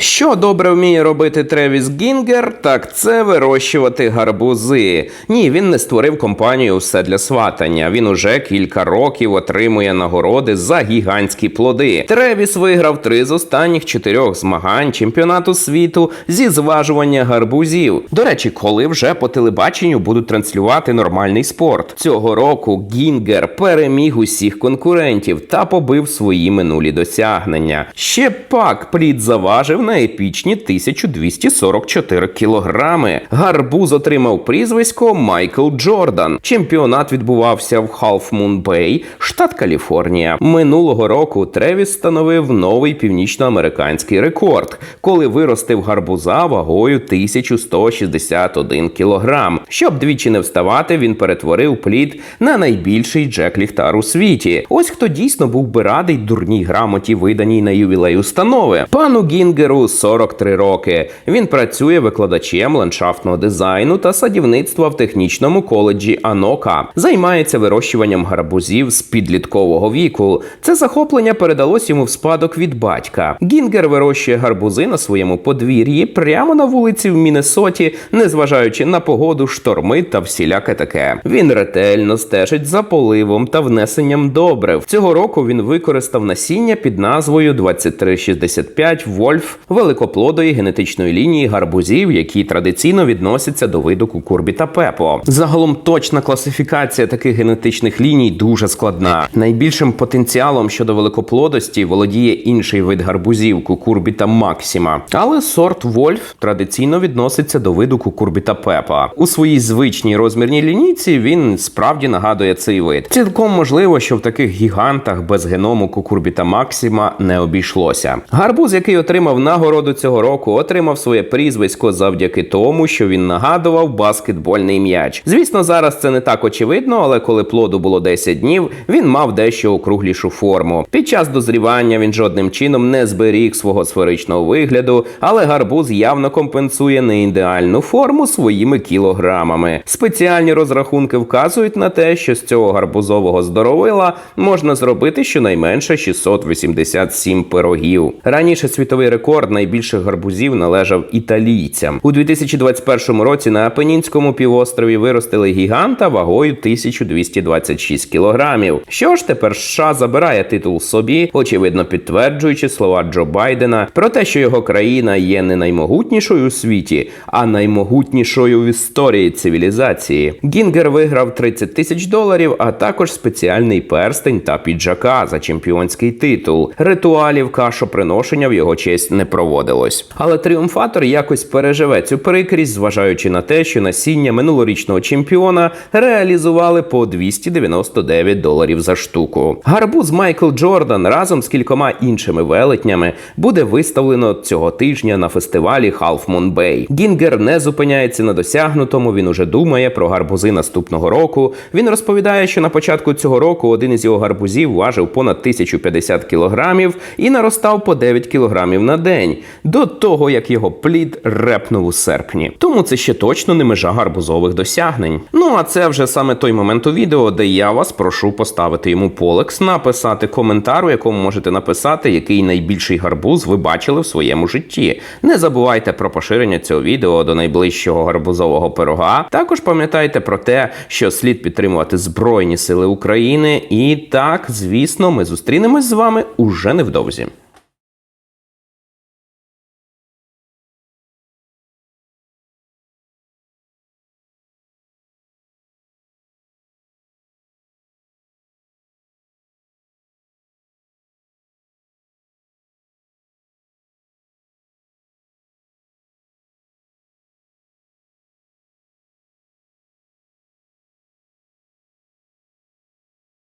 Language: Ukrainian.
Що добре вміє робити Тревіс Гінгер, так це вирощувати гарбузи. Ні, він не створив компанію все для сватання. Він уже кілька років отримує нагороди за гігантські плоди. Тревіс виграв три з останніх чотирьох змагань чемпіонату світу зі зважування гарбузів. До речі, коли вже по телебаченню будуть транслювати нормальний спорт. Цього року Гінгер переміг усіх конкурентів та побив свої минулі досягнення. Ще пак плід заважив на епічні 1244 кілограми. Гарбуз отримав прізвисько Майкл Джордан. Чемпіонат відбувався в Half Moon Bay, штат Каліфорнія. Минулого року Тревіс встановив новий північноамериканський рекорд, коли виростив гарбуза вагою 1161 кілограм. Щоб двічі не вставати, він перетворив плід на найбільший джек ліхтар у світі. Ось хто дійсно був би радий дурній грамоті, виданій на ювілей установи. Пану Гінгеру 43 роки. Він працює викладачем ландшафтного дизайну та садівництва в технічному коледжі Анока. Займається вирощуванням гарбузів з підліткового віку. Це захоплення передалось йому в спадок від батька. Гінгер вирощує гарбузи на своєму подвір'ї прямо на вулиці в Міннесоті, незважаючи на погоду, шторми та всіляке таке. Він ретельно стежить за поливом та внесенням добрив. Цього року він використав насіння під назвою 2365 Вольф великоплодої генетичної лінії гарбузів, які традиційно відносяться до виду кукурбіта пепо. Загалом точна класифікація таких генетичних ліній дуже складна. Найбільшим потенціалом щодо великоплодості володіє інший вид гарбузів кукурбіта максима. Але сорт Вольф традиційно відноситься до виду кукурбіта пепа. У своїй звичній розмірній лінійці він справді нагадує цей вид. Цілком можливо, що в таких гігантах без геному кукурбіта максима не обійшлося. Гарбуз, який отримав нагороду цього року, отримав своє прізвисько завдяки тому, що він нагадував баскетбольний м'яч. Звісно, зараз це не так очевидно, але коли плоду було 10 днів, він мав дещо округлішу форму. Під час дозрівання він жодним чином не зберіг свого сферичного вигляду, але гарбуз явно компенсує неідеальну форму своїми кілограмами. Спеціальні розрахунки вказують на те, що з цього гарбузового здоровила можна зробити щонайменше 687 пирогів. Раніше світовий рекорд найбільших гарбузів належав італійцям. У 2021 році на Апенінському півострові виростили гіганта вагою 1226 кілограмів. Що ж тепер США забирає титул собі, очевидно підтверджуючи слова Джо Байдена про те, що його країна є не наймогутнішою у світі, а наймогутнішою в історії цивілізації. Гінгер виграв 30 тисяч доларів, а також спеціальний перстень та піджака за чемпіонський титул. Ритуалів кашоприношення в його честь не проводилось. Але тріумфатор якось переживе цю прикрість, зважаючи на те, що насіння минулорічного чемпіона реалізували по 299 доларів за штуку. Гарбуз Майкл Джордан разом з кількома іншими велетнями буде виставлено цього тижня на фестивалі Half Moon Bay. Гінгер не зупиняється на досягнутому. Він уже думає про гарбузи наступного року. Він розповідає, що на початку цього року один із його гарбузів важив понад 1050 кілограмів і наростав по 9 кілограмів на день до того, як його плід репнув у серпні. Тому це ще точно не межа гарбузових досягнень. Ну а це вже саме той момент у відео, де я вас прошу поставити йому полекс, написати коментар, у якому можете написати, який найбільший гарбуз ви бачили в своєму житті. Не забувайте про поширення цього відео до найближчого гарбузового пирога. Також пам'ятайте про те, що слід підтримувати Збройні Сили України. І так, звісно, ми зустрінемось з вами уже невдовзі.